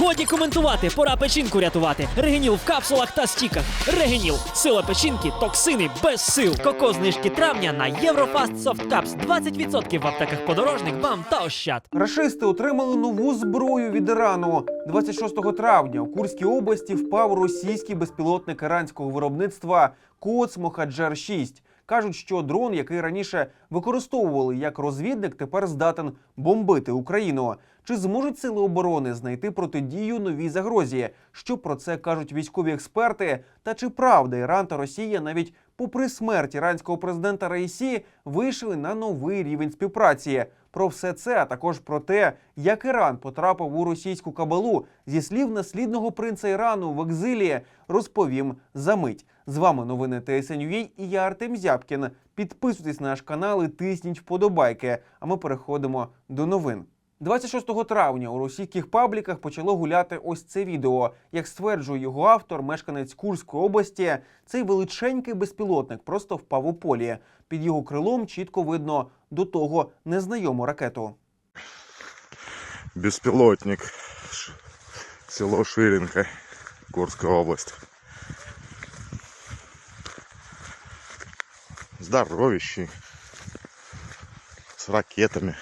Годі коментувати, пора печінку рятувати. Регеніл в капсулах та стіках. Регеніл. Сила печінки, токсини без сил. Коко знижки травня на Єврофаст Soft Caps. 20% в аптеках подорожник, вам та ощад. Рашисти отримали нову зброю від Ірану. 26 травня у Курській області впав російський безпілотник іранського виробництва Коц Мохаджер 6 Кажуть, що дрон, який раніше використовували як розвідник, тепер здатен бомбити Україну. Чи зможуть сили оборони знайти протидію новій загрозі? Що про це кажуть військові експерти? Та чи правда Іран та Росія навіть попри смерть іранського президента Раїсі вийшли на новий рівень співпраці? Про все це, а також про те, як Іран потрапив у російську кабалу зі слів наслідного принца Ірану в екзилі, розповім за мить. З вами новини ТСНЮА і я Артем Зябкін. Підписуйтесь на наш канал і тисніть вподобайки. А ми переходимо до новин. 26 травня у російських пабліках почало гуляти ось це відео. Як стверджує його автор, мешканець Курської області, цей величенький безпілотник просто впав у полі. Під його крилом чітко видно до того незнайому ракету. беспилотник. Ш- Село Ширинка, Курская область. Здоровищий. С ракетами.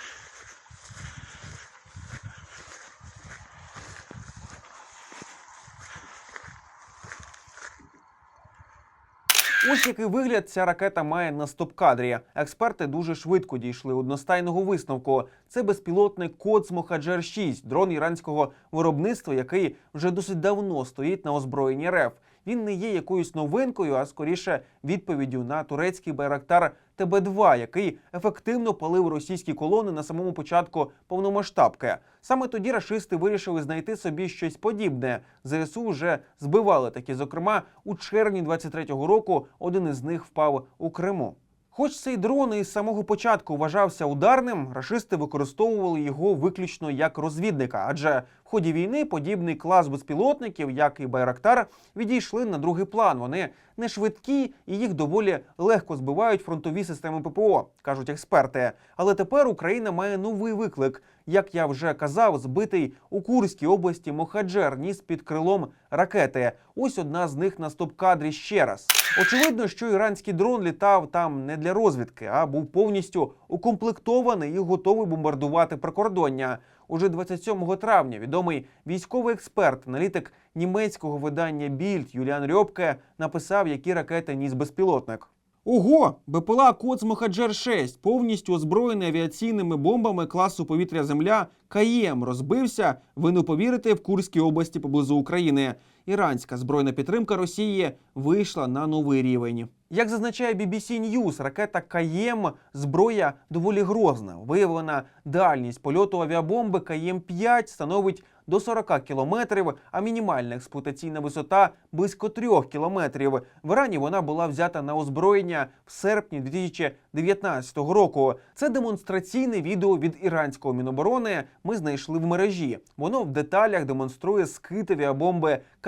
Ось який вигляд ця ракета має на стоп-кадрі. Експерти дуже швидко дійшли одностайного висновку. Це безпілотник Коц Мохаджер 6 дрон іранського виробництва, який вже досить давно стоїть на озброєнні РФ. Він не є якоюсь новинкою, а скоріше відповіддю на турецький байрактар ТБ-2, який ефективно палив російські колони на самому початку повномасштабки. Саме тоді рашисти вирішили знайти собі щось подібне. ЗСУ вже збивали такі. Зокрема, у червні 23-го року один із них впав у Криму. Хоч цей дрон із самого початку вважався ударним, рашисти використовували його виключно як розвідника, адже в ході війни подібний клас безпілотників, як і Байрактар, відійшли на другий план. Вони не швидкі і їх доволі легко збивають фронтові системи ППО, кажуть експерти. Але тепер Україна має новий виклик. Як я вже казав, збитий у Курській області Мохаджер ніс під крилом ракети. Ось одна з них на стоп-кадрі ще раз. Очевидно, що іранський дрон літав там не для розвідки, а був повністю укомплектований і готовий бомбардувати прикордоння. Уже 27 травня відомий військовий експерт, аналітик німецького видання Більд Юліан Рьобке написав, які ракети ніс безпілотник. Ого, БПЛА Коц Мохаджер 6 повністю озброєний авіаційними бомбами класу повітря Земля КАЄМ розбився. Ви не повірите в Курській області поблизу України. Іранська збройна підтримка Росії вийшла на новий рівень. Як зазначає BBC News, ракета КАЄМ зброя доволі грозна. Виявлена дальність польоту авіабомби КАЄМ-5 становить до 40 кілометрів, а мінімальна експлуатаційна висота близько 3 кілометрів. В Ірані вона була взята на озброєння в серпні 2019 року. Це демонстраційне відео від іранського міноборони. Ми знайшли в мережі. Воно в деталях демонструє скид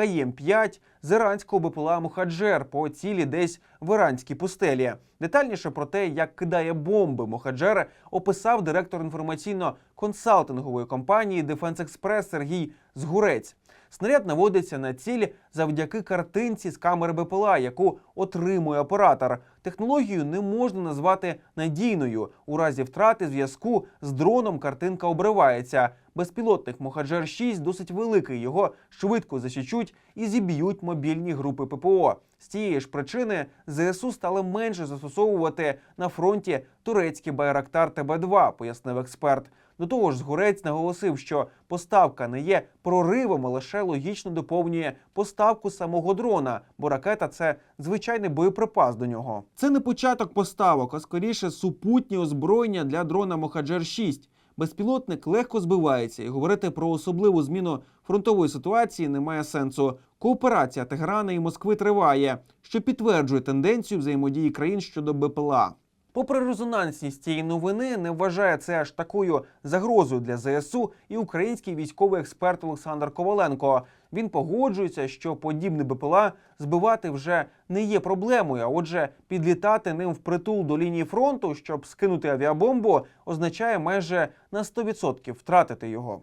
авіабомби КАЄМ-5 з іранського БПЛА Мухаджер по цілі десь в іранській пустелі. Детальніше про те, як кидає бомби Мухаджер, описав директор інформаційно-консалтингової компанії Defense Express Сергій Згурець. Снаряд наводиться на ціль завдяки картинці з камери БПЛА, яку отримує оператор. Технологію не можна назвати надійною. У разі втрати зв'язку з дроном картинка обривається. Безпілотник Мохаджер 6 досить великий. Його швидко засічуть і зіб'ють мобільні групи ППО. З цієї ж причини ЗСУ стали менше застосовувати на фронті турецький Байрактар ТБ-2, пояснив експерт. До того ж, Згурець наголосив, що поставка не є проривом, а лише логічно доповнює поставку самого дрона, бо ракета це звичайний боєприпас до нього. Це не початок поставок, а скоріше супутнє озброєння для дрона Мохаджер 6 Безпілотник легко збивається, і говорити про особливу зміну фронтової ситуації немає сенсу. Кооперація Тегерана і Москви триває, що підтверджує тенденцію взаємодії країн щодо БПЛА. Попри резонансність цієї новини, не вважає це аж такою загрозою для ЗСУ і український військовий експерт Олександр Коваленко. Він погоджується, що подібне БПЛА збивати вже не є проблемою. А отже, підлітати ним впритул до лінії фронту, щоб скинути авіабомбу, означає майже на 100% втратити його.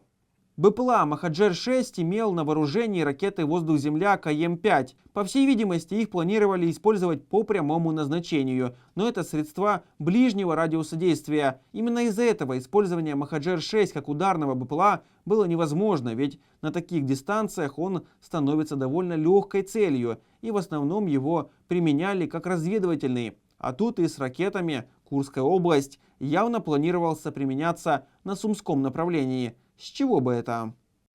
БПЛА «Махаджер-6» имел на вооружении ракеты «Воздух-Земля» КМ-5. По всей видимости, их планировали использовать по прямому назначению, но это средства ближнего радиуса действия. Именно из-за этого использование «Махаджер-6» как ударного БПЛА было невозможно, ведь на таких дистанциях он становится довольно легкой целью, и в основном его применяли как разведывательный. А тут и с ракетами Курская область явно планировался применяться на Сумском направлении. З чого би це?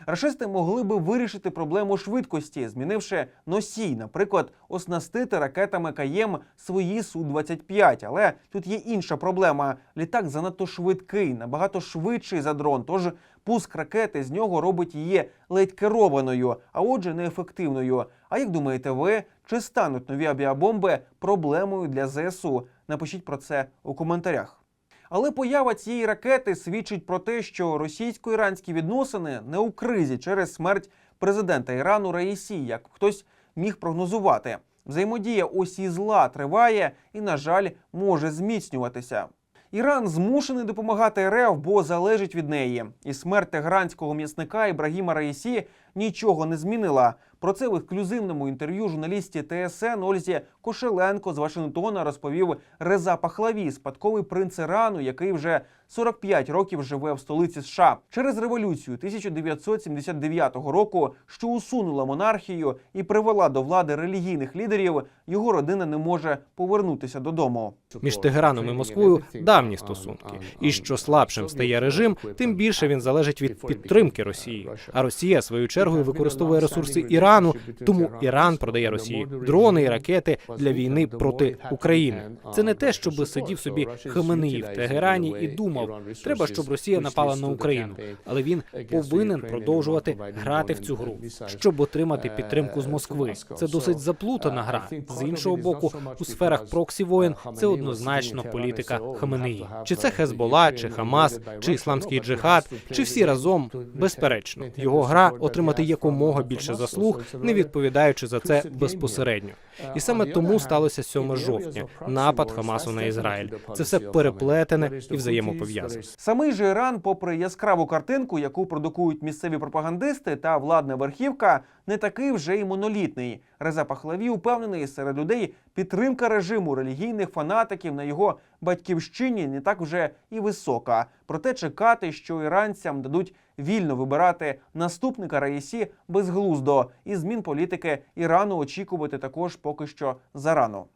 Рашисти могли би вирішити проблему швидкості, змінивши носій, наприклад, оснастити ракетами КАЄМ свої Су-25. Але тут є інша проблема: літак занадто швидкий, набагато швидший за дрон. Тож пуск ракети з нього робить її ледь керованою, а отже, неефективною. А як думаєте ви, чи стануть нові авіабомби проблемою для ЗСУ? Напишіть про це у коментарях. Але поява цієї ракети свідчить про те, що російсько-іранські відносини не у кризі через смерть президента Ірану Раїсі, як хтось міг прогнозувати. Взаємодія осі зла триває і, на жаль, може зміцнюватися. Іран змушений допомагати РФ, бо залежить від неї. І смерть тегранського м'ясника Ібрагіма Раїсі нічого не змінила. Про це в ексклюзивному інтерв'ю журналісті ТСН Ользі Кошеленко з Вашингтона розповів Реза Пахлаві, спадковий принц Ірану, який вже 45 років живе в столиці США. Через революцію 1979 року, що усунула монархію і привела до влади релігійних лідерів, його родина не може повернутися додому. Між Тегераном і Москвою давні стосунки. І що слабшим стає режим, тим більше він залежить від підтримки Росії. А Росія своєю чергою використовує ресурси Ірану, тому Іран продає Росії дрони і ракети для війни проти України. Це не те, щоб сидів собі Хаменеї в Тегерані і думав, треба, щоб Росія напала на Україну, але він повинен продовжувати грати в цю гру, щоб отримати підтримку з Москви. Це досить заплутана гра. З іншого боку, у сферах проксі воєн це однозначно політика Хаменеї. Чи це Хезбола, чи Хамас, чи ісламський джихад, чи всі разом безперечно. Його гра отримати якомога більше заслуг, не відповідаючи за це безпосередньо. І саме тому сталося 7 жовтня напад Хамасу на Ізраїль. Це все переплетене і взаємопов'язане. Самий же Іран, попри яскраву картинку, яку продукують місцеві пропагандисти та владна верхівка, не такий вже й монолітний. Реза Пахлаві упевнений серед людей підтримка режиму релігійних фанатиків на його батьківщині не так вже і висока. Проте чекати, що іранцям дадуть вільно вибирати наступника Раїсі безглуздо, і змін політики Ірану очікувати також поки що зарано.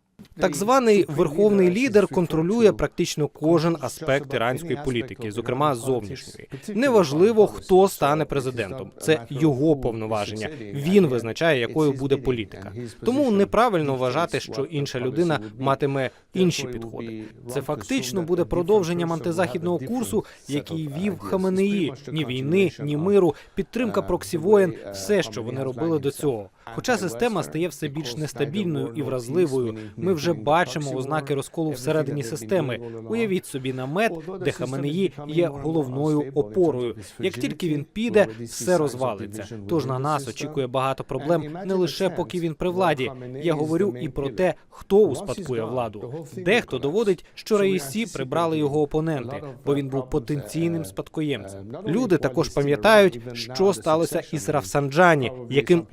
Так званий верховний лідер контролює практично кожен аспект іранської політики, зокрема зовнішньої. Неважливо, хто стане президентом. Це його повноваження. Він визначає, якою буде політика. Тому неправильно вважати, що інша людина матиме інші підходи. Це фактично буде продовженням антизахідного курсу, який вів Хаменеї. Ні війни, ні миру, підтримка проксі воєн – все, що вони робили до цього. Хоча система стає все більш нестабільною і вразливою. Ми вже бачимо ознаки розколу всередині системи. Уявіть собі намет, де Хаменеї є головною опорою. Як тільки він піде, все розвалиться. Тож на нас очікує багато проблем не лише поки він при владі. Я говорю і про те, хто успадкує владу. Дехто доводить, що Раїсі прибрали його опоненти, бо він був потенційним спадкоємцем. Люди також пам'ятають, що сталося із Рафсанджані, яким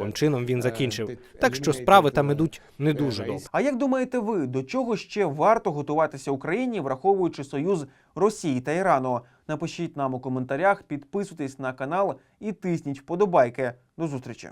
загадковим чином він закінчив. Так що справи там ідуть не дуже добре. А як думаєте ви, до чого ще варто готуватися Україні, враховуючи союз Росії та Ірану? Напишіть нам у коментарях, підписуйтесь на канал і тисніть вподобайки. До зустрічі!